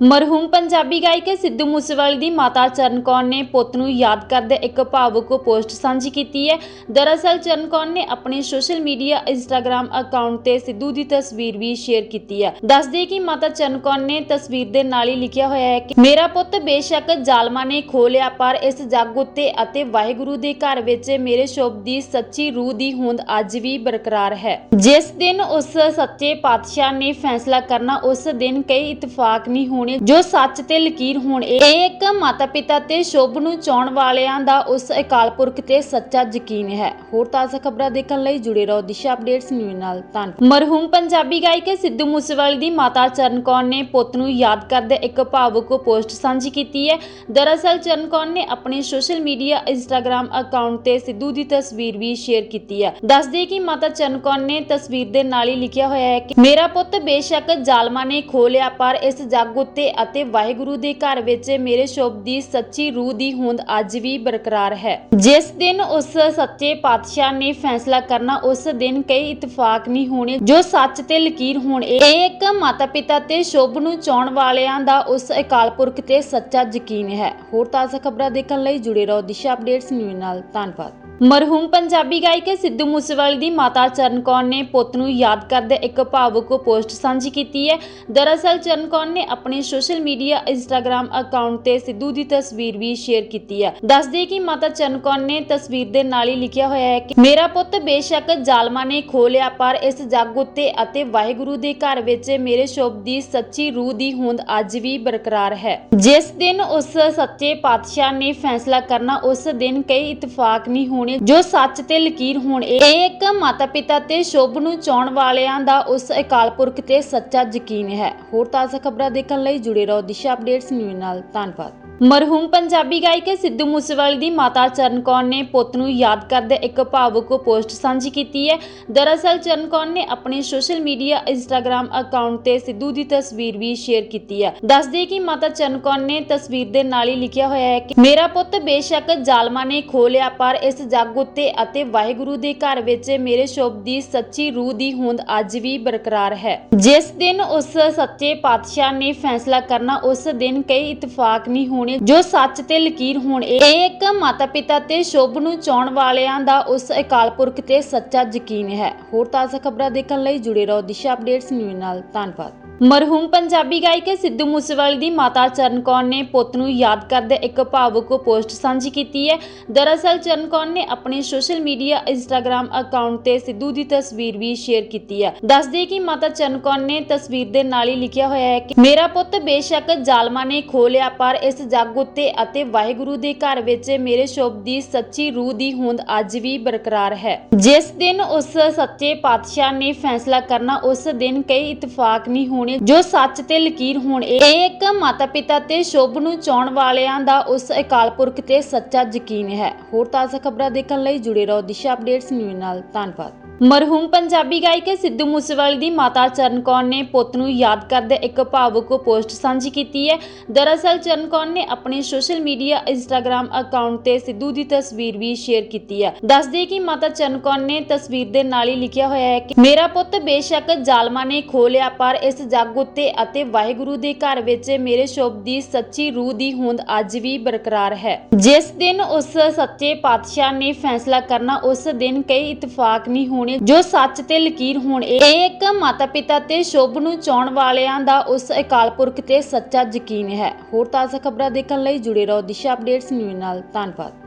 ਮਰਹੂਮ ਪੰਜਾਬੀ ਗਾਇਕ ਸਿੱਧੂ ਮੂਸੇਵਾਲੇ ਦੀ ਮਾਤਾ ਚਰਨ ਕੌਰ ਨੇ ਪੁੱਤ ਨੂੰ ਯਾਦ ਕਰਦੇ ਇੱਕ ਭਾਵੁਕ ਪੋਸਟ ਸਾਂਝੀ ਕੀਤੀ ਹੈ। ਦਰਅਸਲ, ਚਰਨ ਕੌਰ ਨੇ ਆਪਣੇ ਸੋਸ਼ਲ ਮੀਡੀਆ ਇੰਸਟਾਗ੍ਰam ਅਕਾਊਂਟ ਤੇ ਸਿੱਧੂ ਦੀ ਤਸਵੀਰ ਵੀ ਸ਼ੇਅਰ ਕੀਤੀ ਹੈ। ਦੱਸਦੇ ਕਿ ਮਾਤਾ ਚਰਨ ਕੌਰ ਨੇ ਤਸਵੀਰ ਦੇ ਨਾਲ ਹੀ ਲਿਖਿਆ ਹੋਇਆ ਹੈ ਕਿ, ਮੇਰਾ ਪੁੱਤ ਬੇਸ਼ੱਕ ਜ਼ਾਲਮਾਂ ਨੇ ਖੋ ਲਿਆ, ਪਰ ਇਸ ਜੱਗ ਉੱਤੇ ਅਤੇ ਵਾਹਿਗੁਰੂ ਦੇ ਘਰ ਵਿੱਚ ਮੇਰੇ ਸ਼ੋਭ ਦੀ ਸੱਚੀ ਰੂਹ ਦੀ ਹੋਂਦ ਅੱਜ ਵੀ ਬਰਕਰਾਰ ਹੈ। ਜਿਸ ਦਿਨ ਉਸ ਸੱਚੇ ਪਾਤਸ਼ਾਹ ਨੇ ਫੈਸਲਾ ਕਰਨਾ, ਉਸ ਦਿਨ ਕਈ ਇਤਫਾਕ ਨਹੀਂ ਹੋਣ ਜੋ ਸੱਚ ਤੇ ਲਕੀਰ ਹੋਣ। ਇਹ ਇੱਕ ਮਾਤਾ ਪਿਤਾ ਤੇ ਸ਼ੁਭ ਨੂੰ ਚਾਉਣ ਵਾਲਿਆਂ ਦਾ ਉਸ ਅਕਾਲ ਪੁਰਖ ਤੇ ਸੱਚਾ ਯਕੀਨ ਹੈ। ਹੋਰ ਤਾਜ਼ਾ ਖਬਰਾਂ ਦੇਖਣ ਲਈ ਜੁੜੇ ਰਹੋ ਦਿਸ਼ਾ ਅਪਡੇਟਸ ਨਿਊਜ਼ ਨਾਲ। ਧੰਨਵਾਦ। ਮਰਹੂਮ ਪੰਜਾਬੀ ਗਾਇਕ ਸਿੱਧੂ ਮੂਸੇਵਾਲੇ ਦੀ ਮਾਤਾ ਚਰਨ ਕੌਰ ਨੇ ਪੁੱਤ ਨੂੰ ਯਾਦ ਕਰਦੇ ਇੱਕ ਭਾਵੁਕ ਪੋਸਟ ਸਾਂਝੀ ਕੀਤੀ ਹੈ। ਦਰਅਸਲ, ਚਰਨ ਕੌਰ ਨੇ ਆਪਣੇ ਸੋਸ਼ਲ ਮੀਡੀਆ ਇੰਸਟਾਗ੍ਰam ਅਕਾਊਂਟ ਤੇ ਸਿੱਧੂ ਦੀ ਤਸਵੀਰ ਵੀ ਸ਼ੇਅਰ ਕੀਤੀ ਹੈ। ਦੱਸਦੇ ਕਿ ਮਾਤਾ ਚਰਨ ਕੌਰ ਨੇ ਤਸਵੀਰ ਦੇ ਨਾਲ ਹੀ ਲਿਖਿਆ ਹੋਇਆ ਹੈ ਕਿ, ਮੇਰਾ ਪੁੱਤ ਬੇਸ਼ੱਕ ਜ਼ਾਲਮਾਂ ਨੇ ਖੋ ਲਿਆ, ਪਰ ਇਸ ਜੱਗ ਉੱਤੇ ਅਤੇ ਵਾਹਿਗੁਰੂ ਦੇ ਘਰ ਵਿੱਚ ਮੇਰੇ ਸ਼ੁਭ ਦੀ ਸੱਚੀ ਰੂਹ ਦੀ ਹੋਂਦ ਅੱਜ ਵੀ ਬਰਕਰਾਰ ਹੈ। ਜਿਸ ਦਿਨ ਉਸ ਸੱਚੇ ਪਾਤਸ਼ਾਹ ਨੇ ਫੈਸਲਾ ਕਰਨਾ, ਉਸ ਦਿਨ ਕਈ ਇਤਫਾਕ ਨਹੀਂ ਹੋਣੇ, ਜੋ ਸੱਚ ਤੇ ਲਕੀਰ ਹੋਣ। ਇਹ ਇੱਕ ਮਾਤਾ ਪਿਤਾ ਤੇ ਸ਼ੋਭ ਨੂੰ ਚਾਉਣ ਵਾਲਿਆਂ ਦਾ ਉਸ ਅਕਾਲ ਪੁਰਖ ਤੇ ਸੱਚਾ ਯਕੀਨ ਹੈ। ਹੋਰ ਤਾਜ਼ਾ ਖਬਰਾਂ ਦੇਖਣ ਲਈ ਜੁੜੇ ਰਹੋ ਦਿਸ਼ਾ ਅਪਡੇਟਸ ਨਿਊਜ਼ ਨਾਲ। ਧੰਨਵਾਦ। ਮਰਹੂਮ ਪੰਜਾਬੀ ਗਾਇਕ ਸਿੱਧੂ ਮੂਸੇਵਾਲੇ ਦੀ ਮਾਤਾ ਚਰਨ ਕੌਰ ਨੇ ਪੁੱਤ ਨੂੰ ਯਾਦ ਕਰਦੇ ਇੱਕ ਭਾਵੁਕ ਪੋਸਟ ਸਾਂਝੀ ਕੀਤੀ ਹੈ। ਦਰਅਸਲ, ਚਰਨ ਕੌਰ ਨੇ ਆਪਣੇ ਸੋਸ਼ਲ ਮੀਡੀਆ ਇੰਸਟਾਗ੍ਰam ਅਕਾਊਂਟ ਤੇ ਸਿੱਧੂ ਦੀ ਤਸਵੀਰ ਵੀ ਸ਼ੇਅਰ ਕੀਤੀ ਹੈ। ਦੱਸਦੇ ਕਿ ਮਾਤਾ ਚਰਨ ਕੌਰ ਨੇ ਤਸਵੀਰ ਦੇ ਨਾਲ ਹੀ ਲਿਖਿਆ ਹੋਇਆ ਹੈ ਕਿ, ਮੇਰਾ ਪੁੱਤ ਬੇਸ਼ੱਕ ਜ਼ਾਲਮਾਂ ਨੇ ਖੋ ਲਿਆ, ਪਰ ਇਸ ਜੱਗ ਉੱਤੇ ਅਤੇ ਵਾਹਿਗੁਰੂ ਦੇ ਘਰ ਵਿੱਚ ਮੇਰੇ ਸ਼ੋਭ ਦੀ ਸੱਚੀ ਰੂਹ ਦੀ ਹੋਂਦ ਅੱਜ ਵੀ ਬਰਕਰਾਰ ਹੈ। ਜਿਸ ਦਿਨ ਉਸ ਸੱਚੇ ਪਾਤਸ਼ਾਹ ਨੇ ਫੈਸਲਾ ਕਰਨਾ, ਉਸ ਦਿਨ ਕਈ ਇਤਫਾਕ ਨਹੀਂ ਹੋਣ ਜੋ ਸੱਚ ਤੇ ਲਕੀਰ ਹੋਣ। ਇਹ ਇੱਕ ਮਾਤਾ ਪਿਤਾ ਤੇ ਸ਼ੁਭ ਨੂੰ ਚਾਉਣ ਵਾਲਿਆਂ ਦਾ ਉਸ ਅਕਾਲ ਪੁਰਖ ਤੇ ਸੱਚਾ ਯਕੀਨ ਹੈ। ਹੋਰ ਤਾਜ਼ਾ ਖਬਰਾਂ ਦੇਖਣ ਲਈ ਜੁੜੇ ਰਹੋ ਦਿਸ਼ਾ ਅਪਡੇਟਸ ਨਿਊਜ਼ ਨਾਲ। ਧੰਨਵਾਦ। ਮਰਹੂਮ ਪੰਜਾਬੀ ਗਾਇਕ ਸਿੱਧੂ ਮੂਸੇਵਾਲੇ ਦੀ ਮਾਤਾ ਚਰਨ ਕੌਰ ਨੇ ਪੁੱਤ ਨੂੰ ਯਾਦ ਕਰਦੇ ਇੱਕ ਭਾਵੁਕ ਪੋਸਟ ਸਾਂਝੀ ਕੀਤੀ ਹੈ। ਦਰਅਸਲ, ਚਰਨ ਕੌਰ ਨੇ ਆਪਣੇ ਸੋਸ਼ਲ ਮੀਡੀਆ ਇੰਸਟਾਗ੍ਰam ਅਕਾਊਂਟ ਤੇ ਸਿੱਧੂ ਦੀ ਤਸਵੀਰ ਵੀ ਸ਼ੇਅਰ ਕੀਤੀ ਹੈ। ਦੱਸਦੇ ਕਿ ਮਾਤਾ ਚਰਨ ਕੌਰ ਨੇ ਤਸਵੀਰ ਦੇ ਨਾਲ ਹੀ ਲਿਖਿਆ ਹੋਇਆ ਹੈ ਕਿ, ਮੇਰਾ ਪੁੱਤ ਬੇਸ਼ੱਕ ਜ਼ਾਲਮਾਂ ਨੇ ਖੋ ਲਿਆ, ਪਰ ਇਸ ਜੱਗ ਉੱਤੇ ਅਤੇ ਵਾਹਿਗੁਰੂ ਦੇ ਘਰ ਵਿੱਚ ਮੇਰੇ ਸ਼ੋਭ ਦੀ ਸੱਚੀ ਰੂਹ ਦੀ ਹੋਂਦ ਅੱਜ ਵੀ ਬਰਕਰਾਰ ਹੈ। ਜਿਸ ਦਿਨ ਉਸ ਸੱਚੇ ਪਾਤਸ਼ਾਹ ਨੇ ਫੈਸਲਾ ਕਰਨਾ, ਉਸ ਦਿਨ ਕਈ ਇਤਫਾਕ ਨਹੀਂ ਹੋਣ ਜੋ ਸੱਚ ਤੇ ਲਕੀਰ ਹੋਣ। ਇਹ ਇੱਕ ਮਾਤਾ ਪਿਤਾ ਤੇ ਸ਼ੁਭ ਨੂੰ ਚਾਉਣ ਵਾਲਿਆਂ ਦਾ ਉਸ ਅਕਾਲ ਪੁਰਖ ਤੇ ਸੱਚਾ ਯਕੀਨ ਹੈ। ਹੋਰ ਤਾਜ਼ਾ ਖਬਰਾਂ ਦੇਖਣ ਲਈ ਜੁੜੇ ਰਹੋ ਦਿਸ਼ਾ ਅਪਡੇਟਸ ਨਿਊਜ਼ ਨਾਲ। ਧੰਨਵਾਦ। ਮਰਹੂਮ ਪੰਜਾਬੀ ਗਾਇਕ ਸਿੱਧੂ ਮੂਸੇਵਾਲੇ ਦੀ ਮਾਤਾ ਚਰਨ ਕੌਰ ਨੇ ਪੁੱਤ ਨੂੰ ਯਾਦ ਕਰਦੇ ਇੱਕ ਭਾਵੁਕ ਪੋਸਟ ਸਾਂਝੀ ਕੀਤੀ ਹੈ। ਦਰਅਸਲ, ਚਰਨ ਕੌਰ ਨੇ ਆਪਣੇ ਸੋਸ਼ਲ ਮੀਡੀਆ ਇੰਸਟਾਗ੍ਰam ਅਕਾਊਂਟ ਤੇ ਸਿੱਧੂ ਦੀ ਤਸਵੀਰ ਵੀ ਸ਼ੇਅਰ ਕੀਤੀ ਹੈ। ਦੱਸਦੇ ਕਿ ਮਾਤਾ ਚਰਨ ਕੌਰ ਨੇ ਤਸਵੀਰ ਦੇ ਨਾਲ ਹੀ ਲਿਖਿਆ ਹੋਇਆ ਹੈ ਕਿ, ਮੇਰਾ ਪੁੱਤ ਬੇਸ਼ੱਕ ਜ਼ਾਲਮਾਂ ਨੇ ਖੋ ਲਿਆ, ਪਰ ਇਸ ਜੱਗ ਉੱਤੇ ਅਤੇ ਵਾਹਿਗੁਰੂ ਦੇ ਘਰ ਵਿੱਚ ਮੇਰੇ ਸ਼ੋਭ ਦੀ ਸੱਚੀ ਰੂਹ ਦੀ ਹੋਂਦ ਅੱਜ ਵੀ ਬਰਕਰਾਰ ਹੈ। ਜਿਸ ਦਿਨ ਉਸ ਸੱਚੇ ਪਾਤਸ਼ਾਹ ਨੇ ਫੈਸਲਾ ਕਰਨਾ, ਉਸ ਦਿਨ ਕਈ ਇਤਫਾਕ ਨਹੀਂ ਹੋਣ ਜੋ ਸੱਚ ਤੇ ਲਕੀਰ ਹੋਣ। ਇਹ ਇੱਕ ਮਾਤਾ ਪਿਤਾ ਤੇ ਸ਼ੁਭ ਨੂੰ ਚਾਉਣ ਵਾਲਿਆਂ ਦਾ ਉਸ ਅਕਾਲ ਪੁਰਖ ਤੇ ਸੱਚਾ ਯਕੀਨ ਹੈ। ਹੋਰ ਤਾਜ਼ਾ ਖਬਰਾਂ ਦੇਖਣ ਲਈ ਜੁੜੇ ਰਹੋ ਦਿਸ਼ਾ ਅਪਡੇਟਸ ਨਿਊਜ਼ ਨਾਲ। ਧੰਨਵਾਦ। ਮਰਹੂਮ ਪੰਜਾਬੀ ਗਾਇਕ ਸਿੱਧੂ ਮੂਸੇਵਾਲੇ ਦੀ ਮਾਤਾ ਚਰਨ ਕੌਰ ਨੇ ਪੁੱਤ ਨੂੰ ਯਾਦ ਕਰਦੇ ਇੱਕ ਭਾਵੁਕ ਪੋਸਟ ਸਾਂਝੀ ਕੀਤੀ ਹੈ। ਦਰਅਸਲ, ਚਰਨ ਕੌਰ ਨੇ ਆਪਣੇ ਸੋਸ਼ਲ ਮੀਡੀਆ ਇੰਸਟਾਗ੍ਰam ਅਕਾਊਂਟ ਤੇ ਸਿੱਧੂ ਦੀ ਤਸਵੀਰ ਵੀ ਸ਼ੇਅਰ ਕੀਤੀ ਹੈ। ਦੱਸਦੇ ਕਿ ਮਾਤਾ ਚਰਨ ਕੌਰ ਨੇ ਤਸਵੀਰ ਦੇ ਨਾਲ ਹੀ ਲਿਖਿਆ ਹੋਇਆ ਹੈ ਕਿ, ਮੇਰਾ ਪੁੱਤ ਬੇਸ਼ੱਕ ਜ਼ਾਲਮਾਂ ਨੇ ਖੋ ਲਿਆ, ਪਰ ਇਸ ਜੱਗ ਉੱਤੇ ਅਤੇ ਵਾਹਿਗੁਰੂ ਦੇ ਘਰ ਵਿੱਚ ਮੇਰੇ ਸ਼ੋਭ ਦੀ ਸੱਚੀ ਰੂਹ ਦੀ ਹੋਂਦ ਅੱਜ ਵੀ ਬਰਕਰਾਰ ਹੈ। ਜਿਸ ਦਿਨ ਉਸ ਸੱਚੇ ਪਾਤਸ਼ਾਹ ਨੇ ਫੈਸਲਾ ਕਰਨਾ, ਉਸ ਦਿਨ ਕਈ ਇਤਫਾਕ ਨਹੀਂ ਹੋਣ ਜੋ ਸੱਚ ਤੇ ਲਕੀਰ ਹੋਣ। ਇਹ ਇੱਕ ਮਾਤਾ ਪਿਤਾ ਤੇ ਸ਼ੁਭ ਨੂੰ ਚਾਉਣ ਵਾਲਿਆਂ ਦਾ ਉਸ ਅਕਾਲ ਪੁਰਖ ਤੇ ਸੱਚਾ ਯਕੀਨ ਹੈ। ਹੋਰ ਤਾਜ਼ਾ ਖਬਰਾਂ ਦੇਖਣ ਲਈ ਜੁੜੇ ਰਹੋ ਦਿਸ਼ਾ ਅਪਡੇਟਸ ਨਿਊਜ਼ ਨਾਲ। ਧੰਨਵਾਦ।